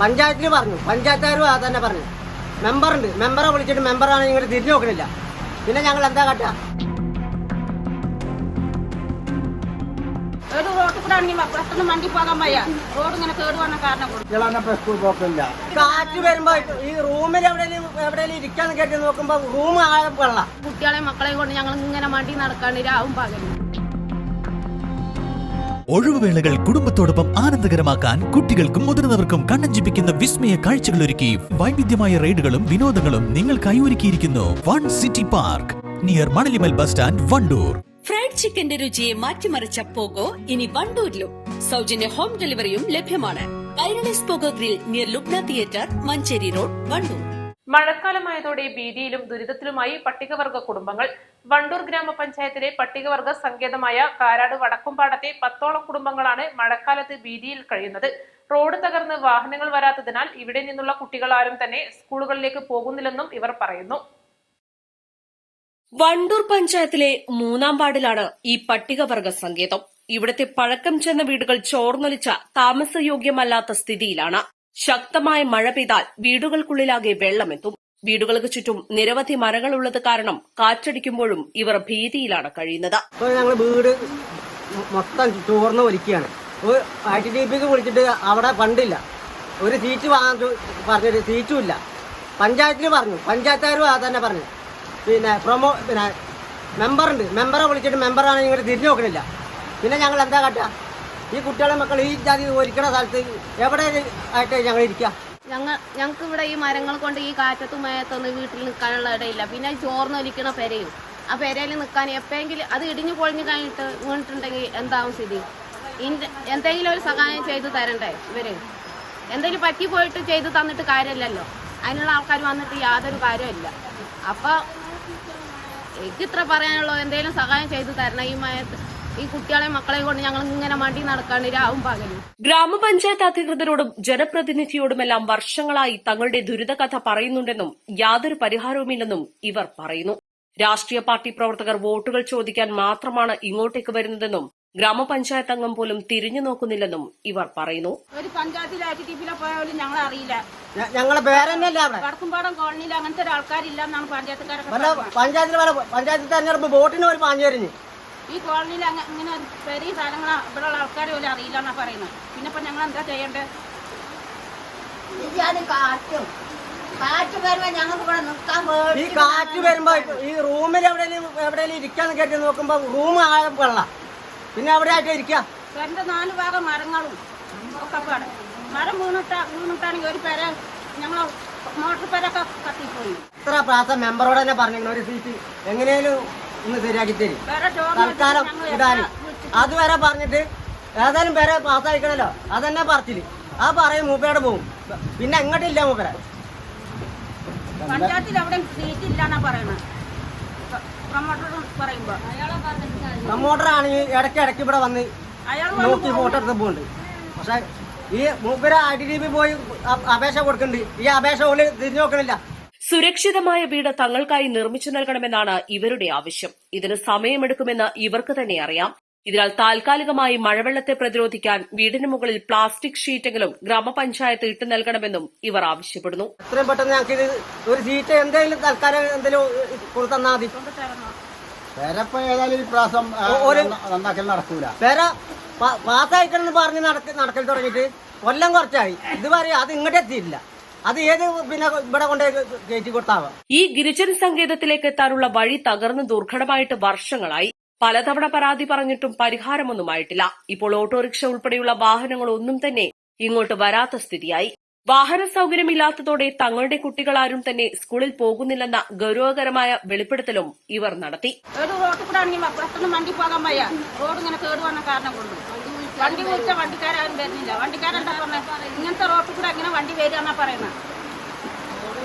പഞ്ചായത്തിൽ പറഞ്ഞു. പഞ്ചായത്തുകാരും അത് തന്നെ പറഞ്ഞു. മെമ്പറുണ്ട് മെമ്പറെ വിളിച്ചിട്ട് മെമ്പറാണ് നിങ്ങൾ തിരിഞ്ഞു നോക്കണില്ല. പിന്നെ ഞങ്ങൾ എന്താ കാട്ടുക ഒരു റോഡ് കൂടെ ആണെങ്കിൽ പെട്ടെന്ന് വണ്ടി പോകാൻ വയ്യ. റോഡ് ഇങ്ങനെ കേട് വന്ന കാരണം കാറ്റ് വരുമ്പോ ഈ റൂമിൽ എവിടെയെങ്കിലും എവിടെയെങ്കിലും ഇരിക്കാന്ന് കേട്ട് നോക്കുമ്പോ റൂം ആകെ കൊള്ളാം കുട്ടികളെ മക്കളെ കൊണ്ട് ഞങ്ങൾ ഇങ്ങനെ വണ്ടി നടക്കാണ്ട് രാവും പകലും. ഒഴിവുവേളകൾ കുടുംബത്തോടൊപ്പം ആനന്ദകരമാക്കാൻ കുട്ടികൾക്കും മുതിർന്നവർക്കും കണ്ണഞ്ചിപ്പിക്കുന്ന വിസ്മയ കാഴ്ചകൾ ഒരുക്കി വൈവിധ്യമായ റൈഡുകളും വിനോദങ്ങളും നിങ്ങൾക്കായി ഒരുക്കിയിരിക്കുന്നു one city park. Near Manalimal bus stand Wandoor. Fried ചിക്കന്റെ രുചിയെ മാറ്റിമറിച്ച പോകോ ഇനി വണ്ടൂരിലും. സൗജന്യ ഹോം ഡെലിവറിയും ലഭ്യമാണ്. Poco grill near Lubna theatre Manjeri road Wandoor. മഴക്കാലമായതോടെ ഭീതിയിലും ദുരിതത്തിലുമായി പട്ടികവർഗ കുടുംബങ്ങൾ. വണ്ടൂർ ഗ്രാമപഞ്ചായത്തിലെ പട്ടികവർഗ സങ്കേതമായ കാരാട് വടക്കുംപാടത്തെ പത്തോളം കുടുംബങ്ങളാണ് മഴക്കാലത്ത് ഭീതിയിൽ കഴിയുന്നത്. റോഡ് തകർന്ന് വാഹനങ്ങൾ വരാത്തതിനാൽ ഇവിടെ നിന്നുള്ള കുട്ടികൾ ആരും തന്നെ സ്കൂളുകളിലേക്ക് പോകുന്നില്ലെന്നും ഇവർ പറയുന്നു. വണ്ടൂർ പഞ്ചായത്തിലെ മൂന്നാം വാർഡിലാണ് ഈ പട്ടികവർഗ സങ്കേതം. ഇവിടുത്തെ പഴക്കം ചെന്ന വീടുകൾ ചോർന്നൊലിച്ച താമസയോഗ്യമല്ലാത്ത സ്ഥിതിയിലാണ്. ശക്തമായ മഴ പെയ്താൽ വീടുകൾക്കുള്ളിലാകെ വെള്ളമെത്തും. വീടുകൾക്ക് ചുറ്റും നിരവധി മരങ്ങളുള്ളത് കാരണം കാറ്റടിക്കുമ്പോഴും ഇവർ ഭീതിയിലാണ് കഴിയുന്നത്. ഞങ്ങൾ വീട് മൊത്തം ചോർന്ന് ഐ ടി ഡി പിക്ക് വിളിച്ചിട്ട് അവിടെ ഫണ്ടില്ല. ഒരു സീറ്റ് വാങ്ങാൻ പറഞ്ഞൊരു സീറ്റും ഇല്ല. പഞ്ചായത്തിൽ പറഞ്ഞു. പഞ്ചായത്തുകാരും അത് തന്നെ പറഞ്ഞു. പിന്നെ പ്രൊമോ പിന്നെ മെമ്പറുണ്ട്. മെമ്പറെ വിളിച്ചിട്ട് മെമ്പറാണ് ഇങ്ങോട്ട് തിരിഞ്ഞു നോക്കണില്ല. പിന്നെ ഞങ്ങൾ എന്താ കാട്ടുക ഈ കുട്ടികളെ മക്കൾ ഈ ജാതി ഒലിക്കണ സ്ഥലത്ത് എവിടെ ആയിട്ട് ഞങ്ങൾ ഇരിക്കുക ഞങ്ങൾ ഞങ്ങൾക്ക് ഇവിടെ ഈ മരങ്ങൾ കൊണ്ട് ഈ കാറ്റത്തും മയത്തൊന്നും വീട്ടിൽ നിൽക്കാനുള്ള ഇടയില്ല. പിന്നെ ചോർന്നൊലിക്കണ പെരയും. ആ പെരയിൽ നിൽക്കാൻ എപ്പോഴെങ്കിലും അത് ഇടിഞ്ഞു പൊളിഞ്ഞു കഴിഞ്ഞിട്ട് വീണിട്ടുണ്ടെങ്കിൽ എന്താവും സ്ഥിതി? എന്തെങ്കിലും ഒരു സഹായം ചെയ്തു തരണ്ടേ ഇവർ? എന്തെങ്കിലും പറ്റി പോയിട്ട് ചെയ്തു തന്നിട്ട് കാര്യമില്ലല്ലോ. അതിനുള്ള ആൾക്കാർ വന്നിട്ട് യാതൊരു കാര്യമില്ല അപ്പോൾ എനിക്കിത്ര പറയാനുള്ളൂ എന്തെങ്കിലും സഹായം ചെയ്തു തരണം ഈ മയത്ത്. ഈ കുട്ടികളെ മക്കളെയും കൊണ്ട് ഞങ്ങൾ ഇങ്ങനെ മടി നടക്കാണ്ട് രാവും പകലും. ഗ്രാമപഞ്ചായത്ത് അധികൃതരോടും ജനപ്രതിനിധിയോടുമെല്ലാം വർഷങ്ങളായി തങ്ങളുടെ ദുരിതകഥ പറയുന്നുണ്ടെന്നും യാതൊരു പരിഹാരവുമില്ലെന്നും ഇവർ പറയുന്നു. രാഷ്ട്രീയ പാർട്ടി പ്രവർത്തകർ വോട്ടുകൾ ചോദിക്കാൻ മാത്രമാണ് ഇങ്ങോട്ടേക്ക് വരുന്നതെന്നും ഗ്രാമപഞ്ചായത്ത് അംഗം പോലും തിരിഞ്ഞു നോക്കുന്നില്ലെന്നും ഇവർ പറയുന്നു. ഒരു ടി പോയാലും ഞങ്ങൾ അറിയില്ല. ഞങ്ങളെ പേരെന്നല്ലേ അവിടെ. വടക്കുംപാടം കോളനിയിൽ അങ്ങനത്തെ ഒരു ആൾക്കാരില്ല എന്നാണ് പഞ്ചായത്തുകാരൊക്കെ പഞ്ചായത്തിൽ പഞ്ചായത്ത് പഞ്ചായത്തിൽ തെരഞ്ഞെടുപ്പ് വോട്ടിന് ഒരു പാഞ്ഞു ഈ കോളനിയിൽ അങ്ങ് ഇങ്ങനെ പെരിയ സ്ഥലങ്ങൾ ഇവിടെ ഉള്ള ആൾക്കാർ പോലും അറിയില്ല എന്നാ പറയുന്നത്. പിന്നെ ഇപ്പൊ ഞങ്ങൾ എന്താ ചെയ്യേണ്ടത് കാറ്റും. കാറ്റ് വരുമ്പോ ഞങ്ങൾക്ക് ഇവിടെ നിൽക്കാൻ ഈ കാറ്റ് വരുമ്പോ ഈ റൂമിൽ എവിടെയെങ്കിലും എവിടെയെങ്കിലും ഇരിക്കാന്ന് കേട്ട് നോക്കുമ്പോ റൂം ആകെ വെള്ളം പിന്നെ എവിടെ ആയിട്ട് ഇരിക്കാം. രണ്ട് നാല് ഭാഗം മരങ്ങളും ഒക്കെ പാടും. മരം വീണിട്ട വീണിട്ടാണെങ്കിൽ ഒരു പേരെ ഞങ്ങൾ മോട്ടോർ പേരൊക്കെ കത്തിപ്പോയി. ഇത്ര പ്രാവശ്യം മെമ്പറോട് തന്നെ പറഞ്ഞിരുന്നു ഒരു സീറ്റ്. എങ്ങനെയും ഒന്ന് ശരിയാക്കി തരും. തൽക്കാലം ഇടാനും അതുവരെ പറഞ്ഞിട്ട് ഏതായാലും പേരെ പാസ്സായിക്കണല്ലോ അതന്നെ പറച്ചിൽ. ആ പറയും മൂപ്പയോടെ പോവും. പിന്നെ എങ്ങോട്ടില്ല മൂപ്പരെ. പഞ്ചായത്തിൽ അവിടെ സീറ്റ് ഇല്ല എന്നാ പറയണത് പ്രൊമോട്ടർ ആണെങ്കിൽ ഇടയ്ക്ക് ഇടയ്ക്ക് ഇവിടെ വന്ന് നോക്കി ഫോട്ടോ എടുത്ത് പോകുന്നുണ്ട് പക്ഷെ ഈ മൂപ്പര ഐ ടി ഡി പി പോയി അപേക്ഷ കൊടുക്കുന്നുണ്ട്. ഈ അപേക്ഷ ഓൽ തിരിഞ്ഞു നോക്കണില്ല. സുരക്ഷിതമായ വീട് തങ്ങൾക്കായി നിർമ്മിച്ചു നൽകണമെന്നാണ് ഇവരുടെ ആവശ്യം. ഇതിന് സമയമെടുക്കുമെന്ന് ഇവർക്ക് തന്നെ അറിയാം. ഇതിനാൽ താൽക്കാലികമായി മഴവെള്ളത്തെ പ്രതിരോധിക്കാൻ വീടിന് മുകളിൽ പ്ലാസ്റ്റിക് ഷീറ്റെങ്കിലും ഗ്രാമപഞ്ചായത്ത് ഇട്ടു നൽകണമെന്നും ഇവർ ആവശ്യപ്പെടുന്നു. എത്രയും പെട്ടെന്ന് ഞങ്ങൾക്ക് ഇത് ഒരു ഷീറ്റ് എന്തെങ്കിലും തൽക്കാലം എന്തെങ്കിലും കൊടുത്തന്നാ മതി. പേരപ്പ ഏതായാലും ഈ പ്രാവശ്യം നന്നാക്കൽ നടക്കൂല. പേര പാസ്സായിക്കണെന്ന് പറഞ്ഞ് നടക്കൽ തുടങ്ങിയിട്ട് കൊല്ലം കുറച്ചായി. ഇത് ഇതുവരെ അത് ഇങ്ങോട്ട് എത്തിയില്ല അത് ഏത് പിന്നെ ഇവിടെ കൊണ്ടേ കയറ്റി കൊടുത്താവാം? ഈ ഗിരിജൻ സങ്കേതത്തിലേക്ക് എത്താനുള്ള വഴി തകർന്ന് ദുർഘടമായിട്ട് വർഷങ്ങളായി. പലതവണ പരാതി പറഞ്ഞിട്ടും പരിഹാരമൊന്നുമായിട്ടില്ല ഇപ്പോൾ ഓട്ടോറിക്ഷ ഉൾപ്പെടെയുള്ള വാഹനങ്ങൾ ഒന്നും തന്നെ ഇങ്ങോട്ട് വരാത്ത സ്ഥിതിയായി. വാഹന സൗകര്യമില്ലാത്തതോടെ തങ്ങളുടെ കുട്ടികളാരും തന്നെ സ്കൂളിൽ പോകുന്നില്ലെന്ന ഗൗരവകരമായ വെളിപ്പെടുത്തലും ഇവർ നടത്തി. റോഡ് ഇങ്ങനെ കേടുവന്ന കാരണം കൊണ്ട്. വണ്ടി വിളിച്ച വണ്ടിക്കാരും വരുന്നില്ല. വണ്ടിക്കാരെന്താ പറഞ്ഞത് ഇങ്ങനത്തെ റോട്ടിൽ കൂടെ എങ്ങനെ വണ്ടി വരികയെന്നാ പറയുന്നത്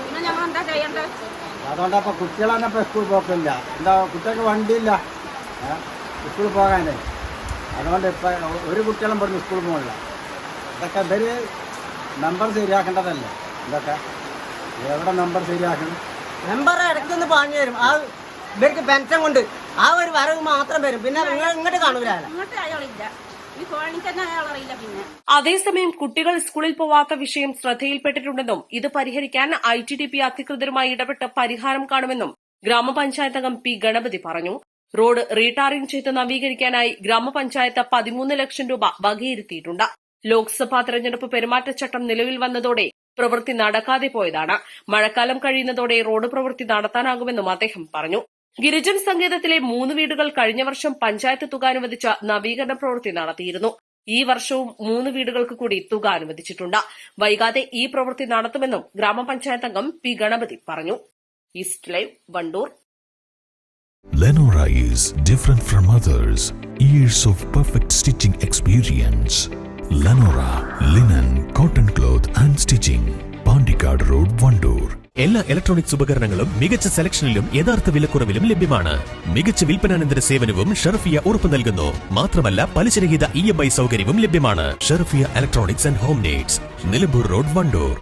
പിന്നെ ഞങ്ങൾ എന്താ ചെയ്യേണ്ടത്? അതുകൊണ്ട് അപ്പൊ കുട്ടികളെ സ്കൂൾ പോക്കില്ല. എന്താ കുട്ടികൾക്ക് വണ്ടിയില്ല? സ്കൂളിൽ പോകാനേ. അതുകൊണ്ട് ഇപ്പൊ ഒരു കുട്ടികളും പറഞ്ഞ് സ്കൂളിൽ പോകില്ല ഇതൊക്കെ ഇവർ നമ്പർ ശരിയാക്കേണ്ടതല്ലേ? ഇതൊക്കെ എവിടെ നമ്പർ ശരിയാക്കണം? നമ്പർ ഇടയ്ക്കൊന്ന് പറഞ്ഞു തരും ആ ഇവർക്ക് പെൻഷൻ കൊണ്ട് ആ ഒരു വരവ് മാത്രം വരും. പിന്നെ നിങ്ങൾ ഇങ്ങോട്ട് കാണൂല. അതേസമയം കുട്ടികൾ സ്കൂളിൽ പോവാത്ത വിഷയം ശ്രദ്ധയിൽപ്പെട്ടിട്ടുണ്ടെന്നും ഇത് പരിഹരിക്കാൻ ഐ ടി ഡി പി അധികൃതരുമായി ഇടപെട്ട് പരിഹാരം കാണുമെന്നും ഗ്രാമപഞ്ചായത്ത് അംഗം പി ഗണപതി പറഞ്ഞു. റോഡ് റീടാറിംഗ് ചെയ്ത് നവീകരിക്കാനായി ഗ്രാമപഞ്ചായത്ത് പതിമൂന്ന് ലക്ഷം രൂപ വകയിരുത്തിയിട്ടുണ്ട്. ലോക്സഭാ തെരഞ്ഞെടുപ്പ് പെരുമാറ്റച്ചട്ടം നിലവിൽ വന്നതോടെ പ്രവൃത്തി നടക്കാതെ പോയതാണ്. മഴക്കാലം കഴിയുന്നതോടെ റോഡ് പ്രവൃത്തി നടത്താനാകുമെന്നും അദ്ദേഹം പറഞ്ഞു. ഗിരിജൻ സങ്കേതത്തിലെ മൂന്ന് വീടുകൾ കഴിഞ്ഞ വർഷം പഞ്ചായത്ത് തുക അനുവദിച്ച നവീകരണ പ്രവൃത്തി നടത്തിയിരുന്നു ഈ വർഷവും മൂന്ന് വീടുകൾക്ക് കൂടി തുക അനുവദിച്ചിട്ടുണ്ട് വൈകാതെ ഈ പ്രവൃത്തി നടത്തുമെന്നും ഗ്രാമപഞ്ചായത്ത് അംഗം പി ഗണപതി പറഞ്ഞു east live Wandoor Lenora is different from others. Years of perfect stitching experience. Lenora linen, cotton cloth and stitching. Pandikad Road, Vandoor. എല്ലാ ഇലക്ട്രോണിക്സ് ഉപകരണങ്ങളും മികച്ച സെലക്ഷനിലും യഥാർത്ഥ വിലക്കുറവിലും ലഭ്യമാണ്. മികച്ച വിൽപ്പനാനന്തര സേവനവും ഷെർഫിയ ഉറപ്പു നൽകുന്നു. മാത്രമല്ല പലിശരഹിത ഇ എം ഐ സൗകര്യവും ലഭ്യമാണ്. Sherfiya electronics and home needs Nilambur road Wandoor.